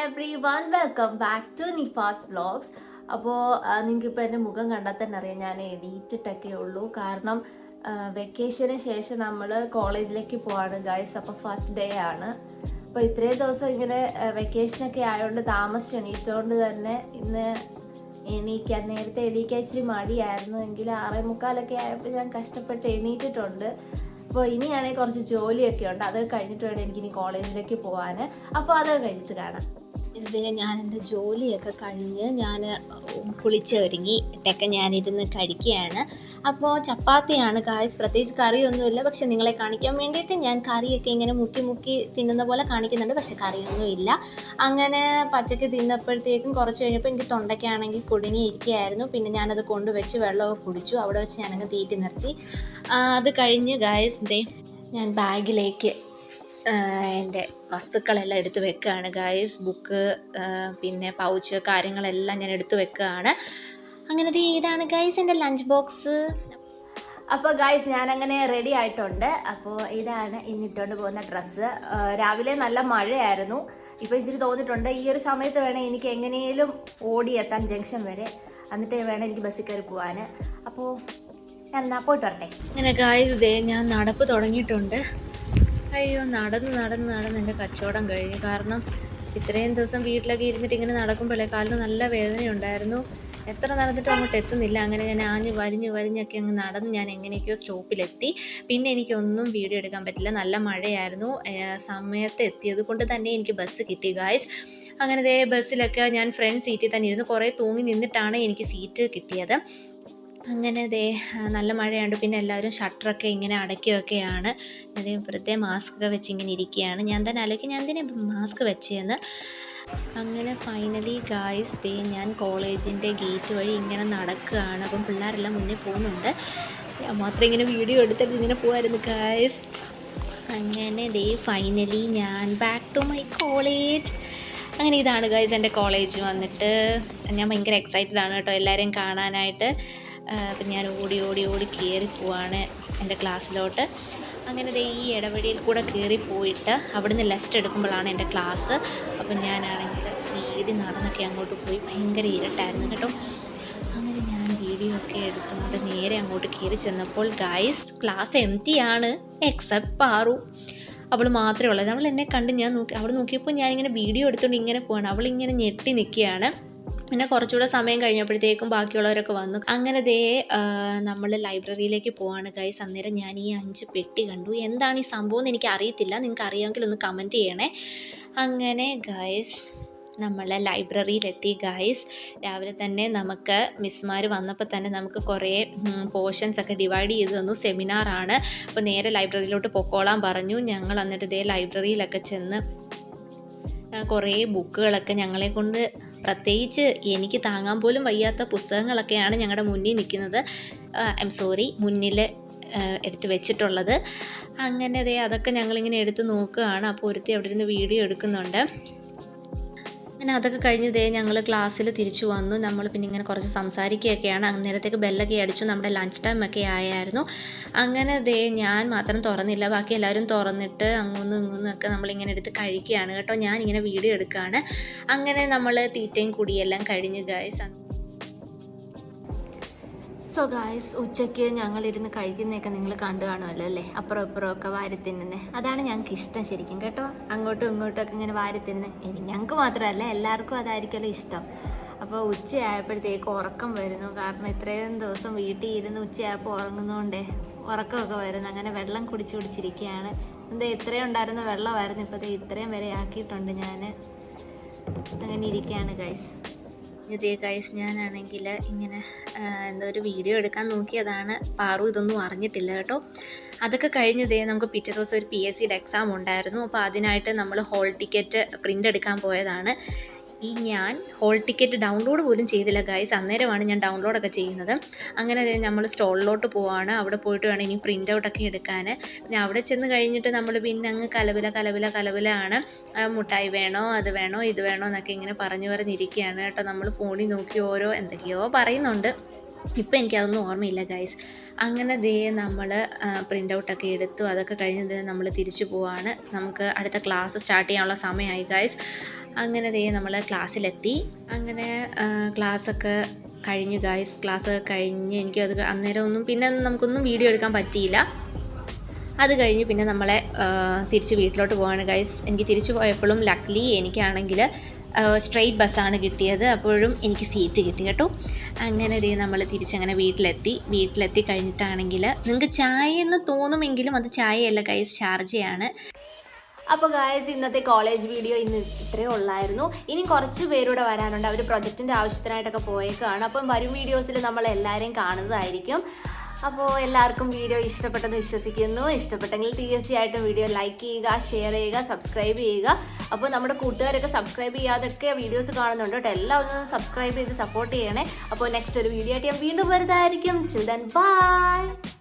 Everyone welcome back to Nifas vlogs അപ്പോൾ നിങ്ങൾക്ക് ഇപ്പോൾ എന്റെ മുഖം കണ്ടാൽ തന്നെ അറിയാം ഞാൻ എണീറ്റിട്ടൊക്കെ ഉള്ളൂ. കാരണം വെക്കേഷന് ശേഷം നമ്മൾ കോളേജിലേക്ക് പോവാണ് ഗൈസ് അപ്പോൾ ഫസ്റ്റ് ഡേ ആണ്. അപ്പോൾ ഇത്രയും ദിവസം ഇങ്ങനെ വെക്കേഷനൊക്കെ ആയതുകൊണ്ട് താമസിച്ച് എണീറ്റോണ്ട് തന്നെ ഇന്ന് എണീക്കാൻ നേരത്തെ എണീക്കാൻ ഇച്ചിരി മടിയായിരുന്നു. എങ്കിൽ ആറേ മുക്കാലൊക്കെ ആയപ്പോൾ ഞാൻ കഷ്ടപ്പെട്ട് എണീറ്റിട്ടുണ്ട്. അപ്പോൾ ഇനിയാണെങ്കിൽ കുറച്ച് ജോലിയൊക്കെ ഉണ്ട്. അത് കഴിഞ്ഞിട്ട് വേണം എനിക്കിനി കോളേജിലേക്ക് പോകാൻ അപ്പോൾ അത് കഴിഞ്ഞിട്ട് കാണാം. ഇത് ഞാൻ എന്റെ ജോലിയൊക്കെ കഴിഞ്ഞ് ഞാൻ കുളിച്ച് കുളിച്ചൊരുങ്ങി. ഇട്ടൊക്കെ ഞാനിരുന്ന് കഴിക്കുകയാണ്. അപ്പോൾ ചപ്പാത്തിയാണ് കായസ് പ്രത്യേകിച്ച് കറിയൊന്നുമില്ല. പക്ഷെ നിങ്ങളെ കാണിക്കാൻ വേണ്ടിയിട്ട് ഞാൻ കറിയൊക്കെ ഇങ്ങനെ മുക്കി മുക്കി തിന്നുന്ന പോലെ കാണിക്കുന്നുണ്ട്. പക്ഷെ കറിയൊന്നുമില്ല. അങ്ങനെ പച്ചക്ക് തിന്നപ്പോഴത്തേക്കും കുറച്ച് കഴിഞ്ഞപ്പോൾ എനിക്ക് തൊണ്ടയ്ക്കാണെങ്കിൽ കുടുങ്ങിയിരിക്കുകയായിരുന്നു. പിന്നെ ഞാനത് കൊണ്ടുവച്ച് വെള്ളമൊക്കെ കുടിച്ചു. അവിടെ വെച്ച് ഞാനങ്ങ് തീറ്റി നിർത്തി. അത് കഴിഞ്ഞ് ഗായസ് ദേ ഞാൻ ബാഗിലേക്ക് എന്റെ വസ്തുക്കളെല്ലാം എടുത്ത് വെക്കുകയാണ് ഗായ്സ് ബുക്ക് പിന്നെ പൗച്ച് കാര്യങ്ങളെല്ലാം ഞാൻ എടുത്ത് വെക്കുകയാണ് അങ്ങനെ ഇതാണ് ഗൈസ് എന്റെ ലഞ്ച് ബോക്സ് അപ്പോൾ ഗൈസ് ഞാൻ അങ്ങനെ റെഡി ആയിട്ടുണ്ട്. അപ്പോൾ ഇതാണ് ഇന്നിട്ടുകൊണ്ട് പോകുന്ന ഡ്രസ്സ് രാവിലെ നല്ല മഴയായിരുന്നു. ഇപ്പോൾ ഇച്ചിരി തോന്നിയിട്ടുണ്ട്. ഈ ഒരു സമയത്ത് വേണം എനിക്ക് എങ്ങനെയും എത്താൻ ജംഗ്ഷൻ വരെ. എന്നിട്ട് വേണം എനിക്ക് ബസ്സിൽ കയറി പോകാൻ അപ്പോൾ ഞാൻ എന്നാ പോയിട്ട് വരട്ടെ. അങ്ങനെ ഗായ്സ് ദേ ഞാൻ നടപ്പ് തുടങ്ങിയിട്ടുണ്ട്. അയ്യോ നടന്ന് നടന്ന് നടന്ന് എന്റെ കച്ചവടം കഴിഞ്ഞു. കാരണം ഇത്രയും ദിവസം വീട്ടിലൊക്കെ ഇരുന്നിട്ട് ഇങ്ങനെ നടക്കുമ്പോഴേ കാലിന് നല്ല വേദനയുണ്ടായിരുന്നു. എത്ര നടന്നിട്ടും അങ്ങോട്ട് എത്തുന്നില്ല. അങ്ങനെ ഞാൻ ആഞ്ഞ് വലിഞ്ഞ് വലിഞ്ഞൊക്കെ അങ്ങ് നടന്ന് ഞാൻ എങ്ങനെയൊക്കെയോ സ്റ്റോപ്പിലെത്തി. പിന്നെ എനിക്കൊന്നും വീഡിയോ എടുക്കാൻ പറ്റില്ല. നല്ല മഴയായിരുന്നു. സമയത്ത് എത്തിയത് കൊണ്ട് തന്നെ എനിക്ക് ബസ് കിട്ടി ഗായ്സ് അങ്ങനെ ദേ ബസ്സിലൊക്കെ ഞാൻ ഫ്രണ്ട് സീറ്റിൽ തന്നെ ഇരുന്ന്. കുറേ തൂങ്ങി നിന്നിട്ടാണ് എനിക്ക് സീറ്റ് കിട്ടിയത്. അങ്ങനെ ദേ നല്ല മഴയുണ്ട്. പിന്നെ എല്ലാവരും ഷട്ടറൊക്കെ ഇങ്ങനെ അടയ്ക്കുകയൊക്കെയാണ്. അതേ മാസ്ക് ഒക്കെ വെച്ച് ഇങ്ങനെ ഇരിക്കുകയാണ്. ഞാൻ തന്നെ അല്ലെങ്കിൽ ഞാൻ തന്നെ മാസ്ക് വെച്ചതെന്ന് അങ്ങനെ ഫൈനലി ഗായ്സ് ദേ ഞാൻ കോളേജിന്റെ ഗേറ്റ് വഴി ഇങ്ങനെ നടക്കുകയാണ്. അപ്പം പിള്ളേരെല്ലാം മുന്നേ പോകുന്നുണ്ട്. ഞാൻ മാത്രം ഇങ്ങനെ വീഡിയോ എടുത്തിട്ട് ഇങ്ങനെ പോകുമായിരുന്നു ഗായ്സ് അങ്ങനെ ദേ ഫൈനലി ഞാൻ ബാക്ക് ടു മൈ കോളേജ് അങ്ങനെ ഇതാണ് ഗൈസ് എന്റെ കോളേജ് വന്നിട്ട്. ഞാൻ ഭയങ്കര എക്സൈറ്റഡ് ആണ് കേട്ടോ എല്ലാവരെയും കാണാനായിട്ട്. അപ്പം ഞാൻ ഓടി ഓടി ഓടി കയറി പോവാണ് എന്റെ ക്ലാസ്സിലോട്ട്. അങ്ങനെ ദേ ഈ ഇടവഴിയിൽ കൂടെ കയറി പോയിട്ട് അവിടുന്ന് ലെഫ്റ്റ് എടുക്കുമ്പോഴാണ് എന്റെ ക്ലാസ് അപ്പം ഞാനാണെങ്കിൽ സ്പീഡിൽ നടന്നൊക്കെ അങ്ങോട്ട് പോയി ഭയങ്കര ഇരുട്ടായിരുന്നു കേട്ടോ. അങ്ങനെ ഞാൻ വീഡിയോ ഒക്കെ എടുത്തുകൊണ്ട് നേരെ അങ്ങോട്ട് കയറി ചെന്നപ്പോൾ ഗായ്സ് ക്ലാസ് എം ടി ആണ് എക്സെപ്റ്റ് പാറു. അവൾ മാത്രമേ ഉള്ളൂ. അവൾ എന്നെ കണ്ട് ഞാൻ നോക്കി അവൾ നോക്കിയപ്പോൾ ഞാനിങ്ങനെ വീഡിയോ എടുത്തുകൊണ്ട് ഇങ്ങനെ പോവാണ്. അവളിങ്ങനെ ഞെട്ടി നിൽക്കുകയാണ്. പിന്നെ കുറച്ചുകൂടെ സമയം കഴിഞ്ഞപ്പോഴത്തേക്കും ബാക്കിയുള്ളവരൊക്കെ വന്നു. അങ്ങനെ ദേ നമ്മൾ ലൈബ്രറിയിലേക്ക് പോവാണ്. ഗൈസ് അന്നേരം ഞാൻ ഈ അഞ്ച് പെട്ടി കണ്ടു. എന്താണ് ഈ സംഭവം എന്ന് എനിക്ക് അറിയത്തില്ല നിങ്ങൾക്ക് അറിയാമെങ്കിൽ ഒന്ന് കമന്റ് ചെയ്യണേ. അങ്ങനെ ഗൈസ് നമ്മളെ ലൈബ്രറിയിലെത്തി. ഗൈസ് രാവിലെ തന്നെ നമുക്ക് മിസ്മാർ വന്നപ്പോൾ തന്നെ നമുക്ക് കുറേ പോർഷൻസ് ഒക്കെ ഡിവൈഡ് ചെയ്ത് തന്നു. സെമിനാറാണ് അപ്പോൾ നേരെ ലൈബ്രറിയിലോട്ട് പൊക്കോളാൻ പറഞ്ഞു. ഞങ്ങൾ എന്നിട്ട് ഇതേ ലൈബ്രറിയിലൊക്കെ ചെന്ന് കുറേ ബുക്കുകളൊക്കെ ഞങ്ങളെ കൊണ്ട് പ്രത്യേകിച്ച് എനിക്ക് താങ്ങാൻ പോലും വയ്യാത്ത പുസ്തകങ്ങളൊക്കെയാണ് ഞങ്ങളുടെ മുന്നിൽ നിൽക്കുന്നത്. ഐ എം സോറി മുന്നിൽ എടുത്ത് വെച്ചിട്ടുള്ളത്. അങ്ങനെ അതേ അതൊക്കെ ഞങ്ങളിങ്ങനെ എടുത്ത് നോക്കുകയാണ്. അപ്പോൾ ഒരുത്തി അവിടെ ഇരുന്ന് വീഡിയോ എടുക്കുന്നുണ്ട്. അങ്ങനെ അതൊക്കെ കഴിഞ്ഞ് ദേ ഞങ്ങൾ ക്ലാസ്സിൽ തിരിച്ചു വന്നു. നമ്മൾ പിന്നെ ഇങ്ങനെ കുറച്ച് സംസാരിക്കുകയൊക്കെയാണ്. അന്നേരത്തേക്ക് ബെല്ലൊക്കെ അടിച്ചു. നമ്മുടെ ലഞ്ച് ടൈം ഒക്കെ ആയായിരുന്നു. അങ്ങനെ ദേ ഞാൻ മാത്രം തുറന്നില്ല. ബാക്കി എല്ലാവരും തുറന്നിട്ട് അങ്ങൊന്നും ഇങ്ങൊന്നും ഒക്കെ നമ്മളിങ്ങനെ എടുത്ത് കഴിക്കുകയാണ് കേട്ടോ. ഞാൻ ഇങ്ങനെ വീഡിയോ എടുക്കുകയാണ്. അങ്ങനെ നമ്മൾ തീറ്റയും കുടിയെല്ലാം കഴിഞ്ഞ് ഗൈസ് സോ ഗായ്സ് ഉച്ചയ്ക്ക് ഞങ്ങൾ ഇരുന്ന് കഴിക്കുന്നതൊക്കെ നിങ്ങൾ കണ്ടു കാണുമല്ലോ അല്ലേ? അപ്പുറം ഇപ്പുറം ഒക്കെ വാരി തിന്നുന്നത് അതാണ് ഞങ്ങൾക്ക് ഇഷ്ടം ശരിക്കും കേട്ടോ. അങ്ങോട്ടും ഇങ്ങോട്ടും ഒക്കെ ഇങ്ങനെ വാരി തിന്നുന്നത് ഇനി ഞങ്ങൾക്ക് മാത്രമല്ല എല്ലാവർക്കും അതായിരിക്കുമല്ലോ ഇഷ്ടം. അപ്പോൾ ഉച്ചയായപ്പോഴത്തേക്ക് ഉറക്കം വരുന്നു. കാരണം ഇത്രയും ദിവസം വീട്ടിൽ ഇരുന്ന് ഉച്ചയായപ്പോൾ ഉറങ്ങുന്നതുകൊണ്ടേ ഉറക്കമൊക്കെ വരുന്നു. അങ്ങനെ വെള്ളം കുടിച്ച് കുടിച്ചിരിക്കുകയാണ്. എന്താ ഇത്രയും ഉണ്ടായിരുന്ന വെള്ളമായിരുന്നു. ഇപ്പോൾ ഇത്രയും വരെ ആക്കിയിട്ടുണ്ട് ഞാൻ അങ്ങനെ ഇരിക്കുകയാണ് ഗൈസ് ഇതേ കൈസ് ഞാനാണെങ്കിൽ ഇങ്ങനെ എന്താ ഒരു വീഡിയോ എടുക്കാൻ നോക്കിയതാണ്. പാറു ഇതൊന്നും അറിഞ്ഞിട്ടില്ല കേട്ടോ. അതൊക്കെ കഴിഞ്ഞതേ നമുക്ക് പിറ്റേ ദിവസം ഒരു പി എസ് സിയുടെ എക്സാം ഉണ്ടായിരുന്നു. അപ്പോൾ അതിനായിട്ട് നമ്മൾ ഹോൾ ടിക്കറ്റ് പ്രിന്റ് എടുക്കാൻ പോയതാണ്. ഈ ഞാൻ ഹോൾ ടിക്കറ്റ് ഡൗൺലോഡ് പോലും ചെയ്തില്ല ഗൈസ് അന്നേരമാണ് ഞാൻ ഡൗൺലോഡൊക്കെ ചെയ്യുന്നത്. അങ്ങനെ നമ്മൾ സ്റ്റോളിലോട്ട് പോവാണ്. അവിടെ പോയിട്ട് വേണം ഇനി പ്രിന്റ് ഔട്ടൊക്കെ എടുക്കാൻ പിന്നെ അവിടെ ചെന്ന് കഴിഞ്ഞിട്ട് നമ്മൾ പിന്നെ അങ്ങ് കലവില കലവില കലവിലാണ് മുട്ടായി വേണോ അത് വേണോ ഇത് വേണോ എന്നൊക്കെ ഇങ്ങനെ പറഞ്ഞു പറഞ്ഞിരിക്കുകയാണ് കേട്ടോ. നമ്മൾ ഫോണിൽ നോക്കി ഓരോ എന്തൊക്കെയോ പറയുന്നുണ്ട്. ഇപ്പം എനിക്കതൊന്നും ഓർമ്മയില്ല ഗൈസ് അങ്ങനെ ദേ നമ്മൾ പ്രിന്റ് ഔട്ടൊക്കെ എടുത്തു. അതൊക്കെ കഴിഞ്ഞ് നമ്മൾ തിരിച്ചു പോവാണ്. നമുക്ക് അടുത്ത ക്ലാസ് സ്റ്റാർട്ട് ചെയ്യാനുള്ള സമയമായി ഗൈസ് അങ്ങനെ ദേ നമ്മൾ ക്ലാസ്സിലെത്തി. അങ്ങനെ ക്ലാസ്സൊക്കെ കഴിഞ്ഞു ഗായ്സ് ക്ലാസ്സൊക്കെ കഴിഞ്ഞ് എനിക്ക് അത് അന്നേരം ഒന്നും പിന്നെ നമുക്കൊന്നും വീഡിയോ എടുക്കാൻ പറ്റിയില്ല. അത് കഴിഞ്ഞ് പിന്നെ നമ്മളെ തിരിച്ച് വീട്ടിലോട്ട് പോവാണ് ഗൈസ് എനിക്ക് തിരിച്ചു പോയപ്പോഴും ലക്ലി എനിക്കാണെങ്കിൽ സ്ട്രെയിറ്റ് ബസ്സാണ് കിട്ടിയത്. അപ്പോഴും എനിക്ക് സീറ്റ് കിട്ടി കേട്ടോ. അങ്ങനെ ഒരു നമ്മൾ തിരിച്ചങ്ങനെ വീട്ടിലെത്തി. വീട്ടിലെത്തി കഴിഞ്ഞിട്ടാണെങ്കിൽ നിങ്ങൾക്ക് ചായ എന്ന് തോന്നുമെങ്കിലും അത് ചായയല്ല ഗൈസ് ഷാർജയാണ് അപ്പോൾ ഗായസ് ഇന്നത്തെ കോളേജ് വീഡിയോ ഇന്ന് ഇത്രയേ ഉള്ളായിരുന്നു. ഇനി കുറച്ച് പേരൂടെ വരാനുണ്ട്. അവർ പ്രൊജക്റ്റിന്റെ ആവശ്യത്തിനായിട്ടൊക്കെ പോയേക്കാണ്. അപ്പം വരും വീഡിയോസിൽ നമ്മൾ എല്ലാവരെയും കാണുന്നതായിരിക്കും. അപ്പോൾ എല്ലാവർക്കും വീഡിയോ ഇഷ്ടപ്പെട്ടെന്ന് വിശ്വസിക്കുന്നു. ഇഷ്ടപ്പെട്ടെങ്കിൽ തീർച്ചയായിട്ടും വീഡിയോ ലൈക്ക് ചെയ്യുക ഷെയർ ചെയ്യുക സബ്സ്ക്രൈബ് ചെയ്യുക. അപ്പോൾ നമ്മുടെ കൂട്ടുകാരൊക്കെ സബ്സ്ക്രൈബ് ചെയ്യാതൊക്കെ വീഡിയോസ് കാണുന്നുണ്ട്. കേട്ടോ എല്ലാവരും സബ്സ്ക്രൈബ് ചെയ്ത് സപ്പോർട്ട് ചെയ്യണേ. അപ്പോൾ നെക്സ്റ്റ് ഒരു വീഡിയോ ആയിട്ട് ഞാൻ വീണ്ടും വരുന്നതായിരിക്കും. Children by